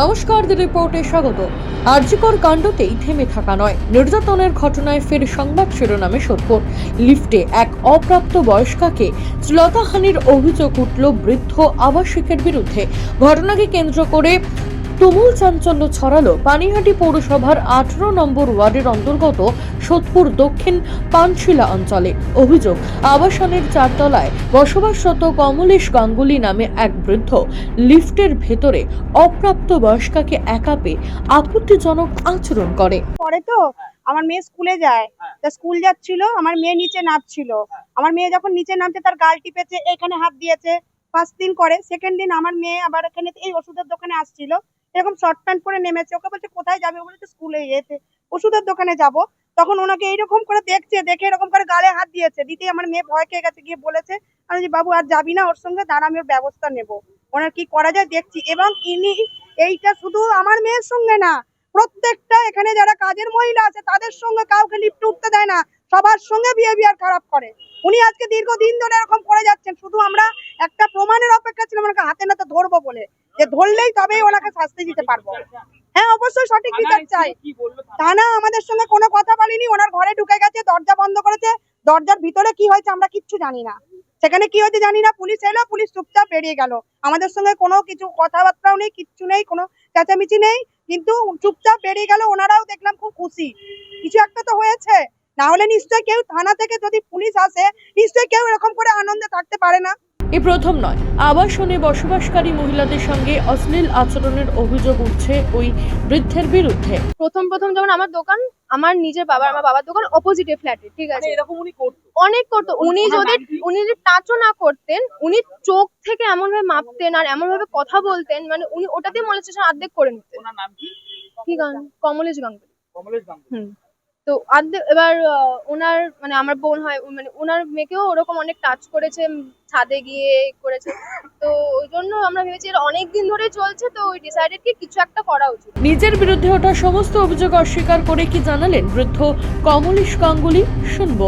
নমস্কার দি রিপোর্টে স্বাগত। আর্যিকর কাণ্ডতেই থেমে থাকা নয়। নির্যাতনের ঘটনায় ফের সংবাদ শিরোনামে সোদপুর লিফটে এক অপ্রাপ্ত বয়স্কাকে শ্লতাহানির অভিযোগ উঠল বৃদ্ধ আবাসিকের বিরুদ্ধে। ঘটনাকে কেন্দ্র করে তুমুল চাঞ্চল্য ছড়ালো পানিহাটি পৌরসভার আঠারো নম্বর ওয়ার্ডের অন্তর্গত সোদপুর দক্ষিণ পানশিলা অঞ্চলে। অভিযোগ আবাসনের চারতলায় বসবাসরত কমলেশ গাঙ্গুলি নামে এক বৃদ্ধ লিফটের ভেতরে অপ্রাপ্ত বয়স্কাকে একা পেয়ে আপত্তিজনক আচরণ করে। পরে তো আমার মেয়ে স্কুলে যায়। তা স্কুল যাচ্ছিল আমার মেয়ে নিচে নামছিল। আমার মেয়ে যখন নিচে নামছে তার গাল টিপেছে এখানে হাত দিয়েছে। পাঁচ দিন করে সেকেন্ড দিন আমার মেয়ে আবার এখানে এই ওষুধের দোকানে আসছিল। এরকম শর্ট প্যান্ট পরে নেমেছে, ওকে বলছে, কোথায় যাবে? বলেছে, স্কুলে যেতে ওষুধের দোকানে যাব। তখন ওনাকে এইরকম করে দেখছে, দেখে এরকম করে গালে হাত দিয়েছে। দিতে আমার মেয়ে ভয় খেয়ে গেছে, গিয়ে বলেছে, আমি যে বাবু, আর যাবি না ওর সঙ্গে? দাঁড়া, আমি ওর ব্যবস্থা নেব। ওনার কি করা যায় দেখছি। এবং ইনি এইটা শুধু আমার মেয়ের সঙ্গে না, প্রত্যেকটা এখানে যারা কাজের মহিলা আছে, তাদের সঙ্গে কাউকে লিফট উঠতে দেয় না। সবার সঙ্গে বিহেভিয়ার খারাপ করে। উনি আজকে দীর্ঘদিন ধরে এরকম করে যাচ্ছেন। শুধু আমরা একটা প্রমাণের অপেক্ষা ছিলাম ওনাকে হাতে নাতে ধরবো বলে। যে ধরলেই তবেই ওনাকে শাস্তি দিতে পারব। হ্যাঁ অবশ্যই সঠিক বিচার চাই। থানা আমাদের সঙ্গে কোনো কথা বলেনি ওনার ঘরে ঢুকে গেছে দরজা বন্ধ করেছে। দরজার ভিতরে কি হয়েছে আমরা কিচ্ছু জানি না। সেখানে কি হয়েছে জানি না পুলিশ এলো পুলিশ চুপচাপ বেরিয়ে গেল। আমাদের সঙ্গে কোনো কিছু কথাবার্তাও নেই কিচ্ছু নেই কোনো চেঁচামেচি নেই। কিন্তু চুপচাপ বেরিয়ে গেল ওনারাও দেখলাম খুব খুশি। কিছু একটা তো হয়েছে। না হলে নিশ্চয়ই কেউ থানা থেকে যদি পুলিশ আসে নিশ্চয়ই কেউ এরকম করে আনন্দে থাকতে পারে না। এ প্রথম নয়। আবাসনে বসবাসকারী মহিলাদের সঙ্গে অশ্লীল আচরণের অভিযোগ উঠছে ওই বৃদ্ধের বিরুদ্ধে। প্রথম প্রথম যখন আমার দোকান আমার নিজের বাবা আমার বাবার দোকান অপোজিটে ফ্ল্যাটে ঠিক আছে? এরকম উনি করতো? অনেক করতো। উনি যদি উনি যদি টাচও না করতেন উনি চোখ থেকে এমন ভাবে মাপতেন আর এমন ভাবে কথা বলতেন মানে উনি ওটাতে মলেস্টেশন অর্ধেক করে নিতেন। ওনার নাম কি? কি গান? কমলেশ গাঙ্গুলি। কমলেশ গাঙ্গুলি। তো অর্ধেক এবার ওনার মানে আমার বোন হয় মানে ওনার মেয়েকেও ওরকম অনেক টাচ করেছে ছাদে গিয়ে করেছে। তো ওই জন্য আমরা ভেবেছি এটা অনেক দিন ধরে চলছে তো ওই ডিসাইডেড কি কিছু একটা করা উচিত। নিজের বিরুদ্ধে ওঠা সমস্ত অভিযোগ অস্বীকার করে কি জানালেন বৃদ্ধ কমলেশ গাঙ্গুলি? শুনব।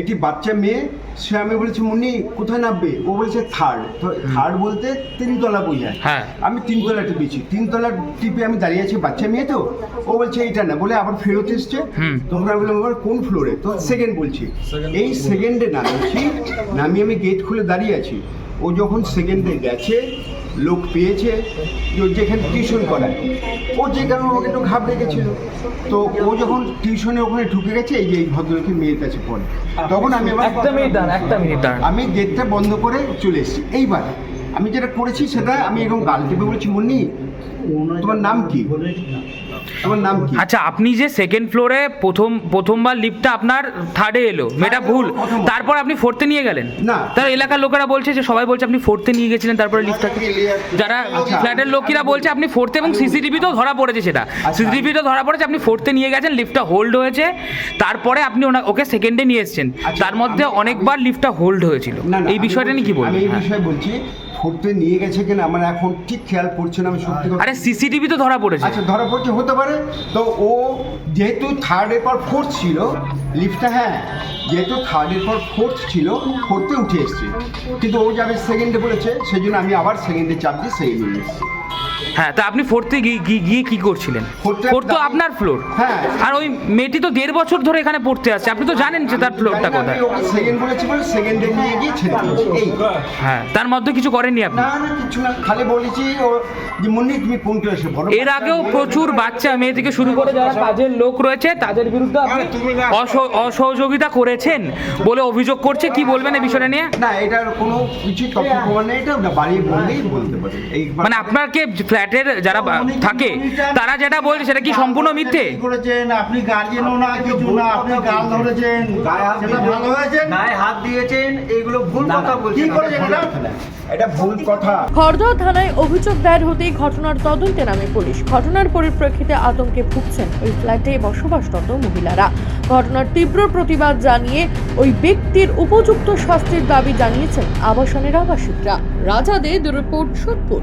একটি বাচ্চা মেয়ে সে আমি বলেছি মুন্নি কোথায় নামবে? ও বলেছে থার্ড। তো থার্ড বলতে তিনতলা বোঝায় হ্যাঁ। আমি তিনতলা টিপেছি। তিনতলা টিপে আমি দাঁড়িয়ে আছি বাচ্চা মেয়ে তো। ও বলছে এইটা না। বলে আবার ফেরত এসছে। তখন আমি বললাম আবার কোন ফ্লোরে তো সেকেন্ড বলছি। এই সেকেন্ডে নামিয়েছি। নামিয়ে আমি গেট খুলে দাঁড়িয়ে আছি। ও যখন সেকেন্ডে গেছে লোক পেয়েছে যেখানে টিউশন করায়। ও যে কারণে ওকে একটু ঘাবড়ে গেছিল। তো ও যখন টিউশনে ওখানে ঢুকে গেছে এই যে এই ভদ্রলোকের মেয়ের কাছে পড়ে তখন আমি একটা মিনিট একটা মিনিট আমি গেটটা বন্ধ করে চলে এসেছি। এইবার আমি যেটা করেছি সেটা আমি এরকম গাল টিপে বলেছি মুন্নি তোমার নাম কি? তোমার নাম কি? আচ্ছা আপনি যে সেকেন্ড ফ্লোরে প্রথম প্রথমবার লিফটটা আপনার থার্ডে এলো মেয়েটা ভুল। তারপর আপনি ফোর্থে নিয়ে গেলেন? না। তার এলাকার লোকেরা বলছে যে সবাই বলছে আপনি ফোর্থে নিয়ে গেছিলেন তারপরে লিফটটাকে যারা আচ্ছা। ফ্ল্যাটের লোকেরা বলছে আপনি ফোর্থে এবং সিসিটিভিতেও ধরা পড়েছে সেটা। আচ্ছা। সিসিটিভিতেও ধরা পড়েছে আপনি ফোর্থে নিয়ে গেছেন লিফটটা হোল্ড হয়েছে। তারপরে আপনি ওকে সেকেন্ডে নিয়ে এসেছেন। আচ্ছা, তার মধ্যে অনেকবার লিফটটা হোল্ড হয়েছিল। এই বিষয়টা নিয়ে কি আমি বলবেন? এই। বিষয়ে বলছি ফোর্থে নিয়ে গেছে কিনা আমার এখন ঠিক খেয়াল পড়ছে না আমি সত্যি আরে সিসিটিভি তো ধরা পড়েছে। আচ্ছা ধরা পড়ছে হতে পারে। তো ও যেহেতু থার্ডের পর ফোর্থ ছিল লিফটটা হ্যাঁ যেহেতু থার্ডের পর ফোর্থ ছিল ফোর্থে উঠে এসছে। কিন্তু ও যাবে সেকেন্ডে বলেছে সেই জন্য আমি আবার সেকেন্ডে চাপ দিয়ে সেকেন্ডে এসেছি। হ্যাঁ তা আপনি ফোর্থে গিয়ে কি করছিলেন? ফোর্থ তো আপনার ফ্লোর হ্যাঁ। আর ওই মেয়েটি তো দেড় বছর ধরে এখানে পড়তে আসছে। আপনি তো জানেন যে তার ফ্লোরটা কোথায়। সেকেন্ড বলেছি বলে সেকেন্ডে নিয়ে গিয়ে ছেড়ে দিয়েছি। এই। হ্যাঁ তার মধ্যে কিছু করেননি আপনি? না না কিছু না। খালি বলেছি ও যে মুন্নি তুমি কোন ক্লাসে পড়ো? এর আগেও প্রচুর বাচ্চা মেয়ে থেকে শুরু করে যারা কাজের লোক রয়েছে তাদের বিরুদ্ধে আপনি অস- অসহযোগিতা করেছেন বলে অভিযোগ করছে। কি বলবেন এই বিষয়টা নিয়ে? না এটার কোনো কিছু তথ্য প্রমাণ নেই এটা ওটা বললেই বলতে পারে। মানে আপনাকে ফ্ল্যাটের যারা থাকে তারা যেটা বলছে সেটা কি সম্পূর্ণ মিথ্যে? করেছেন? আপনি গার্জেনও না কিছু না আপনি গাল ধরেছেন। সেটা ভালো হয়েছে? গায়ে হাত দিয়েছেন এইগুলো ভুল কথা কি করেছেন এটা? এটা ভুল কথা। খড়দহ থানায় অভিযোগ দায়ের হতেই ঘটনার তদন্তে নামে পুলিশ। ঘটনার পরিপ্রেক্ষিতে আতঙ্কে ভুগছেন ওই ফ্ল্যাটে বসবাসরত মহিলারা। ঘটনার তীব্র প্রতিবাদ জানিয়ে ওই ব্যক্তির উপযুক্ত শাস্তির দাবি জানিয়েছেন আবাসনের আবাসিকরা। রাজাদে দ্য রিপোর্ট সোদপুর।